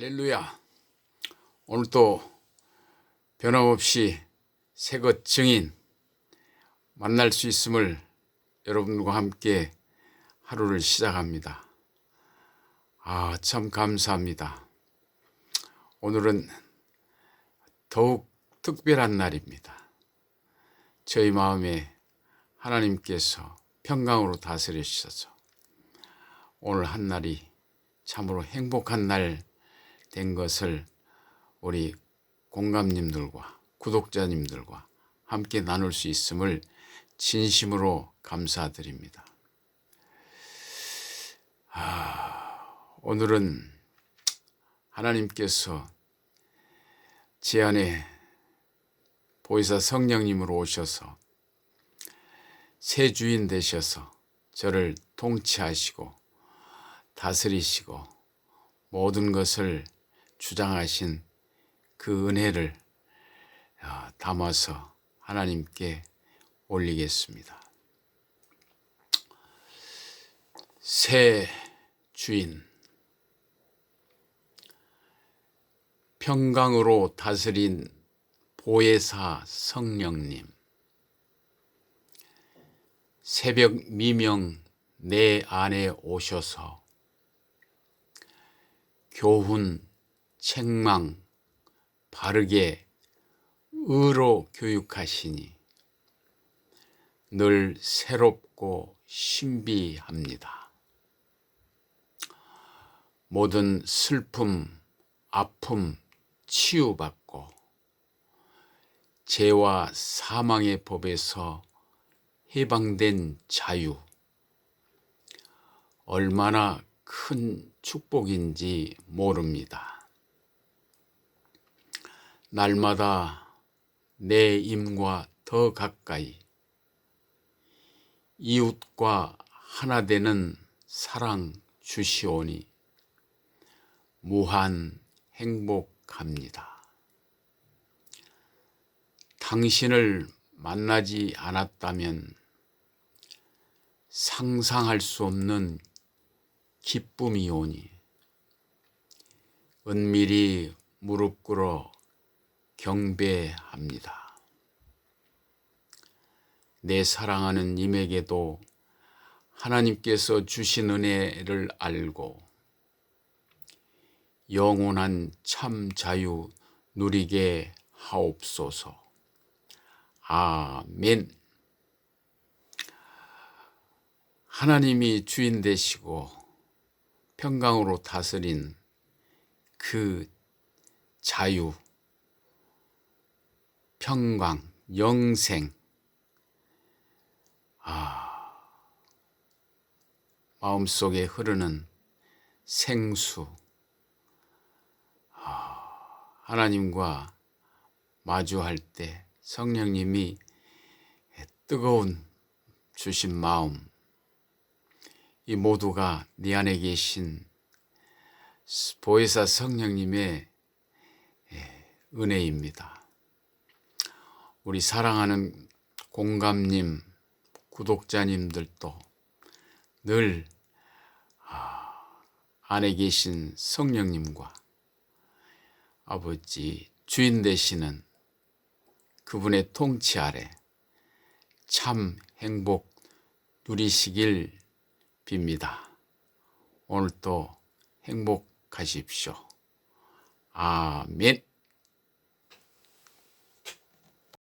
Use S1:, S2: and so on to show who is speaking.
S1: 할렐루야. 오늘 또 변함없이 새것 증인 만날 수 있음을 여러분과 함께 하루를 시작합니다. 아, 참 감사합니다. 오늘은 더욱 특별한 날입니다. 저희 마음에 하나님께서 평강으로 다스려 주셔서 오늘 한 날이 참으로 행복한 날 된 것을 우리 공감님들과 구독자님들과 함께 나눌 수 있음을 진심으로 감사드립니다. 아, 오늘은 하나님께서 제 안에 보이사 성령님으로 오셔서 새 주인 되셔서 저를 통치하시고 다스리시고 모든 것을 주장하신 그 은혜를 아, 담아서 하나님께 올리겠습니다. 새 주인 평강으로 다스린 보혜사 성령님 새벽 미명 내 안에 오셔서 교훈, 책망, 바르게 의로 교육하시니 늘 새롭고 신비합니다. 모든 슬픔, 아픔 치유받고 죄와 사망의 법에서 해방된 자유 얼마나 큰 축복인지 모릅니다. 날마다 내 임과 더 가까이 이웃과 하나 되는 사랑 주시오니 무한 행복합니다. 당신을 만나지 않았다면 상상할 수 없는 기쁨이 오니 은밀히 무릎 꿇어 경배합니다. 내 사랑하는 님에게도 하나님께서 주신 은혜를 알고 영원한 참 자유 누리게 하옵소서. 아멘. 하나님이 주인 되시고 평강으로 다스린 그 자유, 평강, 영생, 아, 마음속에 흐르는 생수, 아, 하나님과 마주할 때 성령님이 뜨거운 주신 마음, 이 모두가 네 안에 계신 보혜사 성령님의 예, 은혜입니다. 우리 사랑하는 공감님, 구독자님들도 늘 아, 안에 계신 성령님과 아버지 주인 되시는 그분의 통치 아래 참 행복 누리시길 빕니다. 오늘도 행복하십시오. 아멘.